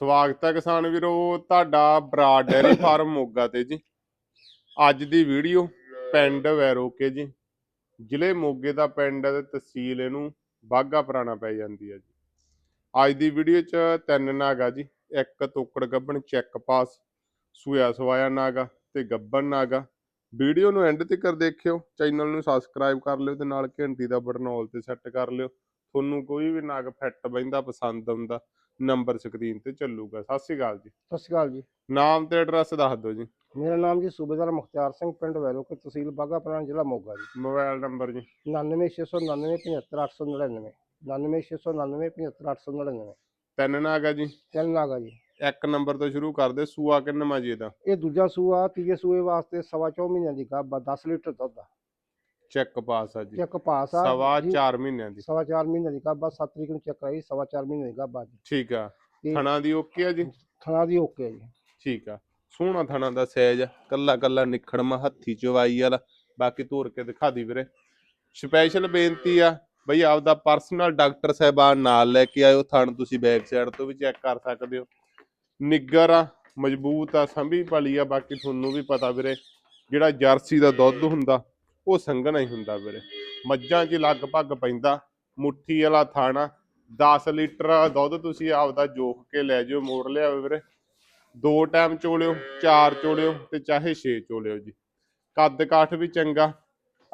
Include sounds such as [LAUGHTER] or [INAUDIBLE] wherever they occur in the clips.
ਸਵਾਗਤ ਹੈ ਕਿਸਾਨ ਵੀਰੋ ਤੁਹਾਡਾ ਬਰਾਡ ਡੈਰੀ [COUGHS] ਫਾਰਮ ਮੋਗਾ ਤੇ ਜੀ। ਅੱਜ ਦੀ ਵੀਡੀਓ ਪਿੰਡ ਵੈਰੋਕੇ ਜੀ। ਜ਼ਿਲ੍ਹੇ ਮੋਗੇ ਦਾ ਪਿੰਡ ਹੈ ਤੇ ਤਹਿਸੀਲ ਇਹਨੂੰ ਬਾਗਾ ਪੁਰਾਣਾ ਪੈ ਜਾਂਦੀ ਹੈ ਜੀ। ਅੱਜ ਦੀ ਵੀਡੀਓ 'ਚ ਤਿੰਨ ਨਾਗਾ ਜੀ। ਇੱਕ ਤੋਕੜ ਗੱਬਣ ਚੈੱਕ ਪਾਸ ਸੂਆ ਸਵਾਇਆ ਨਾਗਾ ਤੇ ਗੱਬਣ ਨਾਗਾ। ਵੀਡੀਓ ਨੂੰ ਐਂਡ ਤੱਕ ਦੇਖਿਓ ਚੈਨਲ ਨੂੰ ਸਬਸਕ੍ਰਾਈਬ ਕਰ ਲਿਓ ਤੇ ਨਾਲ ਘੰਟੀ ਦਾ ਬਟਨ ਆਲ ਤੇ ਸੈੱਟ ਕਰ ਲਿਓ। ਤੁਹਾਨੂੰ ਕੋਈ ਵੀ ਨਾਗ ਫਿੱਟ ਬੈਂਦਾ ਪਸੰਦ ਆਉਂਦਾ ਨੰਬਰ ਸਕਰੀਨ ਤੇ ਚੱਲੂਗਾ। ਸਤਿ ਸ਼੍ਰੀ ਅਕਾਲ ਜੀ। ਸਤਿ ਸ਼੍ਰੀ ਅਕਾਲ ਜੀ। ਨਾਮ ਤੇ ਐਡਰੈਸ ਦੱਸ ਦਿਓ ਜੀ। ਮੇਰਾ ਨਾਮ ਜੀ ਸੂਬੇਦਾਰ ਮੁਖਤਿਆਰ ਸਿੰਘ ਪਿੰਡ ਵੈਲੋਕੇ ਤਹਿਸੀਲ ਬਾਗਾ ਪੁਰਾਣਾ ਜ਼ਿਲ੍ਹਾ ਮੋਗਾ ਜੀ। ਮੋਬਾਈਲ ਨੰਬਰ ਜੀ। 99699 75899 99699 75899 ਤਿੰਨ ਨਾਗਾ ਜੀ। ਤਿੰਨ ਨਾਗਾ ਜੀ। ਇੱਕ ਨੰਬਰ ਤੋਂ ਸ਼ੁਰੂ ਕਰਦੇ ਸੂਆ ਕਿੰਨਵਾਂ ਜੀ ਇਹਦਾ? ਇਹ ਦੂਜਾ ਸੂਆ ਤੀਜੇ ਸੂਏ ਵਾਸਤੇ ਸਵਾ ਚੌ ਮਹੀਨਿਆਂ ਦੀ ਗੱਭ ਆ 10 ਲੀਟਰ ਦੁੱਧ ਆ। ਚੈੱਕ ਪਾਸ ਆ ਜੀ। ਚੈੱਕ ਪਾਸ ਆ। ਸਵਾ ਜੀ, 4 ਮਹੀਨਿਆਂ ਦੀ। ਸਵਾ ਚਾਰ ਮਹੀਨਿਆਂ ਦੀ ਗੱਭ ਆ 7 ਤਰੀਕ ਨੂੰ ਚੈੱਕ ਕਰਾਈ ਸਵਾ ਚਾਰ ਮਹੀਨਿਆਂ ਦੀ ਗੱਭ ਜੀ। ਠੀਕ ਆ। ਤੇ ਥਣਾ ਦੀ ਓਕੇ ਆ ਜੀ? ਥਣਾ ਦੀ ਓਕੇ ਆ ਜੀ। ਠੀਕ ਆ। ਸੋਹਣਾ ਥਣਾ ਦਾ ਸਾਈਜ਼ ਕੱਲਾ ਕੱਲਾ ਨਿਖੜਮਾ ਹੱਥੀ ਚਵਾਈ ਵਾਲਾ। ਬਾਕੀ ਤੋਰ ਕੇ ਦਿਖਾ ਦੀ ਵੀਰੇ। ਸਪੈਸ਼ਲ ਬੇਨਤੀ ਆ ਬਈ ਆਪਦਾ ਪਰਸਨਲ ਡਾਕਟਰ ਸਾਹਿਬਾਨ ਨਾਲ ਲੈ ਕੇ ਆਇਓ। ਥਣ ਤੁਸੀਂ ਬੈਕ ਸਾਈਡ ਤੋਂ ਵੀ ਚੈੱਕ ਕਰ ਸਕਦੇ ਹੋ। ਨਿੱਗਰ ਆ ਮਜ਼ਬੂਤ ਆ ਸੰਭੀ ਪਲੀ ਆ। ਬਾਕੀ ਤੁਹਾਨੂੰ ਵੀ ਪਤਾ ਵੀਰੇ ਜਿਹੜਾ ਜਰਸੀ ਦਾ ਦੁੱਧ ਹੁੰਦਾ ਉਹ ਸੰਘਣਾ ਹੀ ਹੁੰਦਾ ਵੀਰੇ। ਮੱਝਾਂ 'ਚ ਲਗਭਗ ਪੈਂਦਾ। ਮੁੱਠੀ ਵਾਲਾ ਥਾਣਾ 10 ਲੀਟਰ ਦੁੱਧ ਤੁਸੀਂ ਆਪਦਾ ਜੋਖ ਕੇ ਲੈ ਜਿਓ ਮੋੜ ਲਿਆਓ ਵੀਰੇ। ਦੋ ਟਾਈਮ ਚੋਲਿਓ ਚਾਰ ਚੋਲਿਓ ਤੇ ਚਾਹੇ 6 ਚੋਲਿਓ ਜੀ। ਕੱਦ ਕਾਠ ਵੀ ਚੰਗਾ।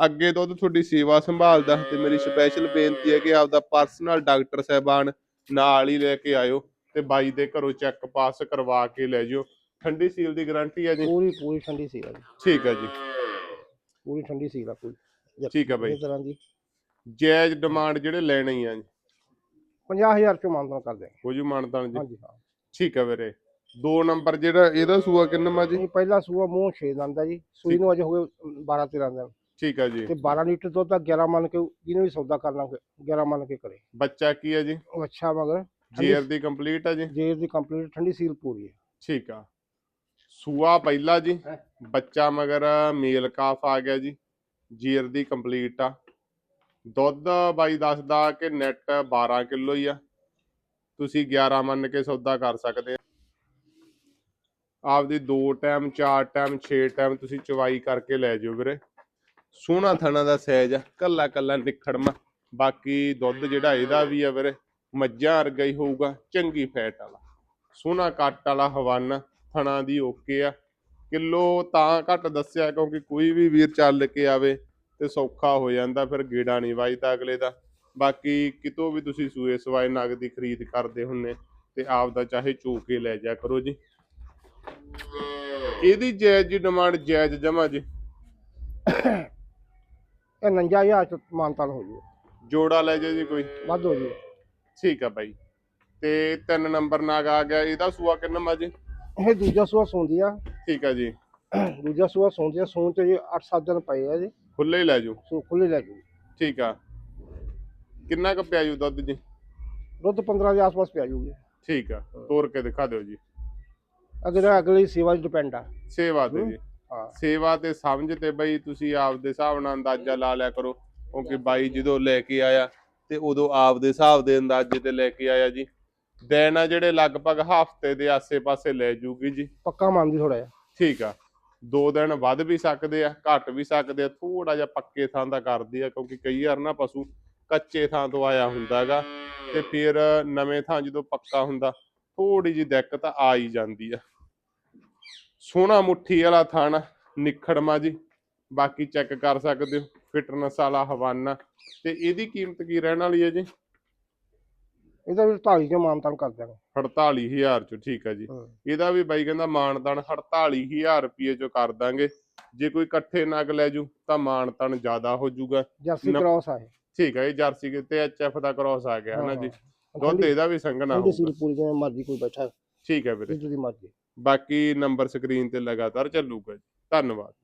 ਅੱਗੇ ਦੁੱਧ ਤੁਹਾਡੀ ਸੇਵਾ ਸੰਭਾਲਦਾ ਤੇ ਮੇਰੀ ਸਪੈਸ਼ਲ ਬੇਨਤੀ ਹੈ ਕਿ ਆਪਦਾ ਪਰਸਨਲ ਡਾਕਟਰ ਸਾਹਿਬਾਨ ਨਾਲ ਹੀ ਲੈ ਕੇ ਆਇਓ ਤੇ ਬਾਈ ਦੇ ਘਰੋਂ ਚੈੱਕ ਪਾਸ ਕਰਵਾ ਕੇ ਲੈ ਜਿਓ। ਠੰਡੀ ਸੀਲ ਦੀ ਗਾਰੰਟੀ ਹੈ ਜੀ? ਪੂਰੀ ਪੂਰੀ ਠੰਡੀ ਸੀਲ ਜੀ। ਠੀਕ ਹੈ ਜੀ। ਪੂਰੀ ਠੰਡੀ ਸੀਲ ਆ ਕੋਈ ਠੀਕ ਆ ਬਾਈ। ਇਸ ਤਰ੍ਹਾਂ ਦੀ। ਜਾਇਜ਼ ਡਿਮਾਂਡ ਜਿਹੜੇ ਲੈਣੇ ਹੀ ਆ ਜੀ। 50000 ਚੋਂ ਮਾਨਦਾਨ ਕਰ ਦਿਆਂਗੇ। ਹੋ ਜੂ ਮਾਨਤਾਨ ਜੀ। ਹਾਂਜੀ ਹਾਂ। ਠੀਕ ਹੈ ਵੀਰੇ। ਦੋ ਨੰਬਰ ਜਿਹੜਾ ਇਹਦਾ ਸੂਆ ਕਿੰਨਾ ਜੀ? ਪਹਿਲਾ ਸੂਆ ਮੂੰਹ 6 ਦੰਦ ਆ ਜੀ। ਸੂਈ ਨੂੰ ਅਜੇ ਹੋ ਗਏ 12 13 ਦਿਨ ਠੀਕ ਹੈ ਜੀ। ਤੇ 12 ਲੀਟਰ ਦੁੱਧ ਦਾ 11 ਮੰਨ ਕੇ ਜਿਹਨੇ ਵੀ ਸੌਦਾ ਕਰਨਾ 11 ਮੰਨ ਕੇ ਕਰੇ। ਬੱਚਾ ਕੀ ਹੈ ਜੀ? ਉਹ ਅੱਛਾ ਮਗਰ। ਜੀਆਰ ਦੀ ਕੰਪਲੀਟ ਹੈ ਜੀ। ਜੇਰ ਦੀ ਕੰਪਲੀਟ ਠੰਡੀ ਸੀਲ ਪੂਰੀ ਹੈ। ਠੀਕ ਆ। ਸੂਆ ਪਹਿਲਾ ਜੀ ਬੱਚਾ ਮਗਰ ਮੇਲ ਕਾਫ ਆ ਗਿਆ ਜੀ ਜੀਰ ਦੀ ਕੰਪਲੀਟ ਆ। ਦੁੱਧ ਬਾਈ ਦੱਸਦਾ ਕਿ ਨੈਟ 12 ਕਿਲੋ ਹੀ ਆ। ਤੁਸੀਂ 11 ਮੰਨ ਕੇ ਸੌਦਾ ਕਰ ਸਕਦੇ ਆ। ਆਪਦੀ ਦੋ ਟਾਈਮ ਚਾਰ ਟਾਈਮ 6 ਟਾਈਮ ਤੁਸੀਂ ਚਵਾਈ ਕਰਕੇ ਲੈ ਜਿਓ ਵੀਰੇ। ਸੋਹਣਾ ਥਣਾ ਦਾ ਸਾਈਜ਼ ਆ ਕੱਲਾ ਕੱਲਾ ਨਿਖੜਮਾ ਬਾਕੀ ਦੁੱਧ ਜਿਹੜਾ ਇਹਦਾ ਵੀ ਆ ਵੀਰੇ ਮੱਝਾਂ ਵਰਗਾ ਹੀ ਹੋਊਗਾ ਚੰਗੀ ਫੈਟ ਵਾਲਾ। ਸੋਹਣਾ ਕੱਟ ਵਾਲਾ ਹਵਾਨਾ। ਥਣਾ ਦੀ ਓਕੇ ਆ। ਕਿਲੋ ਤਾਂ ਘੱਟ ਦੱਸਿਆ ਕਿਉਂਕਿ ਕੋਈ ਵੀ ਵੀਰ ਚੱਲ ਕੇ ਆਵੇ ਤੇ ਸੌਖਾ ਹੋ ਜਾਂਦਾ ਫਿਰ ਗੇੜਾ ਨਹੀਂ ਵੱਜਦਾ ਅਗਲੇ ਦਾ। ਬਾਕੀ ਕਿਤੋਂ ਵੀ ਤੁਸੀਂ ਸੂਏ ਸਵਾਏ ਨਗ ਦੀ ਖਰੀਦ ਕਰਦੇ ਹੁੰਨੇ ਤੇ ਆਪ ਦਾ ਚਾਹੇ ਚੋ ਕੇ ਲੈ ਜਾ ਕਰੋ ਜੀ। ਇਹਦੀ ਜਾਇਜ਼ ਜੀ ਡਿਮਾਂਡ ਜਾਇਜ਼ ਜਮਾ ਜੀ। ਇਹ 59000 ਚ ਮਾਨਤਾਨ ਹੋ ਜੂ ਜੋੜਾ ਲੈ ਜਾ ਜੀ ਕੋਈ। ਵੱਧ ਹੋ ਜੂ ਠੀਕ ਆ ਬਾਈ। ਤੇ ਤਿੰਨ ਨੰਬਰ ਨਾਗ ਆ ਗਿਆ ਇਹਦਾ ਸੂਆ ਕਿੰਨਾ ਮਾ ਜੀ ਇਹ ਦੂਜਾ ਸੂਆ ਸੌਂਦੀ ਆ। ਠੀਕ ਆ ਜੀ। ਦੂਜਾ ਸੂਆ ਸੌਂਦੀ ਆ ਸੌਂ ਤੇ ਜੀ 8-7 ਦਿਨ ਪਏ ਆ ਜੀ। ਖੁੱਲੇ ਹੀ ਲੈ ਜੂ ਸੋ ਖੁੱਲੇ ਲੈ ਜੂ ਠੀਕ ਆ। ਕਿੰਨਾ ਕੁ ਪਿਆ ਜੂ ਦੁੱਧ ਜੀ? ਦੁੱਧ 15 ਦੇ ਆਸ-ਪਾਸ ਪਿਆ ਜੂਗੀ। ਠੀਕ ਆ। ਤੋਰ ਕੇ ਦਿਖਾ ਦਿਓ ਜੀ। ਅਗਰ ਅਗਲੀ ਸੇਵਾ 'ਚ ਡਿਪੈਂਡ ਆ। ਸੇਵਾ ਤੇ ਜੀ। ਹਾਂ। ਸੇਵਾ ਤੇ ਸਮਝ ਤੇ ਬਈ ਤੁਸੀਂ ਆਪਦੇ ਹਿਸਾਬ ਨਾਲ ਅੰਦਾਜ਼ਾ ਲਾ ਲਿਆ ਕਰੋ। ਕਿਉਂਕਿ ਬਾਈ ਜਦੋਂ ਲੈ ਕੇ ਆਇਆ ਤੇ ਉਦੋਂ ਆਪਦੇ ਹਿਸਾਬ ਦੇ ਅੰਦਾਜ਼ੇ ਤੇ ਲੈ ਕੇ ਆਇਆ ਜੀ। ਦਿਨ ਆ ਜਿਹੜੇ ਲਗਭਗ ਹਫ਼ਤੇ ਦੇ ਆਸੇ-ਪਾਸੇ ਲੈ ਜੂਗੀ ਜੀ। ਪੱਕਾ ਮੰਨਦੀ ਥੋੜਾ ਜਿਹਾ। ਠੀਕ ਆ। ਦੋ ਦਿਨ ਵੱਧ ਵੀ ਸਕਦੇ ਆ ਘੱਟ ਵੀ ਸਕਦੇ ਆ ਥੋੜਾ ਜਿਹਾ ਪੱਕੇ ਥਾਂ ਦਾ ਕਰਦੀ ਆ ਕਿਉਂਕਿ ਕਈ ਵਾਰ ਨਾ ਪਸ਼ੂ ਕੱਚੇ ਥਾਂ ਤੋਂ ਆਇਆ ਹੁੰਦਾਗਾ ਤੇ ਫਿਰ ਨਵੇਂ ਥਾਂ ਜਦੋਂ ਪੱਕਾ ਹੁੰਦਾ ਥੋੜੀ ਜੀ ਦਿੱਕਤ ਆ ਹੀ ਜਾਂਦੀ ਆ। ਸੋਹਣਾ ਮੁੱਠੀ ਵਾਲਾ ਥਣ ਨਿਖੜਮਾ ਜੀ। ਬਾਕੀ ਚੈੱਕ ਕਰ ਸਕਦੇ ਹੋ ਫਿਟਨੈਸ ਵਾਲਾ ਹਵਾਨਾ। ਤੇ ਇਹਦੀ ਕੀਮਤ ਕੀ ਰਹਿਣ ਵਾਲੀ ਹੈ ਜੀ? ਇਹਦਾ ਵੀ 48 ਚ ਮਾਨਤਾਨ ਕਰ ਦਿਆਂਗੇ। 48000 ਚ ਠੀਕ ਆ ਜੀ। ਹਾਂ। ਇਹਦਾ ਵੀ ਬਾਈ ਕਹਿੰਦਾ ਮਾਨਤਨ 48000 ਰੁਪਏ ਚ ਕਰ ਦਾਂਗੇ। ਜੇ ਕੋਈ ਇਕੱਠੇ ਨਗ ਲੈ ਜੂ ਤਾਂ ਮਾਨਤਨ ਜ਼ਿਆਦਾ ਹੋ ਜਾਊਗਾ ਜਰਸੀ ਨ- ਕ੍ਰਾਸ ਆ ਇਹ। ਠੀਕ ਹੈ ਇਹ ਜਰਸੀ ਤੇ ਐਚਐਫ ਦਾ ਕ੍ਰਾਸ ਆ ਗਿਆ ਹਨਾ ਜੀ। ਹਾਂ। ਦੁੱਧ ਇਹਦਾ ਵੀ ਸੰਘਣਾ ਠੰਡੀ ਹੋਊਗਾ। ਸੀਲ ਪੂਰੀ ਜਿਵੇਂ ਮਰਜ਼ੀ ਕੋਈ ਬੈਠਾ। ਠੀਕ ਹੈ ਵੀਰੇ। ਜਿੱਦ ਦੀ ਮਰਜ਼ੀ। ਬਾਕੀ ਨੰਬਰ ਸਕਰੀਨ ਤੇ ਲਗਾਤਾਰ ਚੱਲੂਗਾ ਜੀ। ਧੰਨਵਾਦ।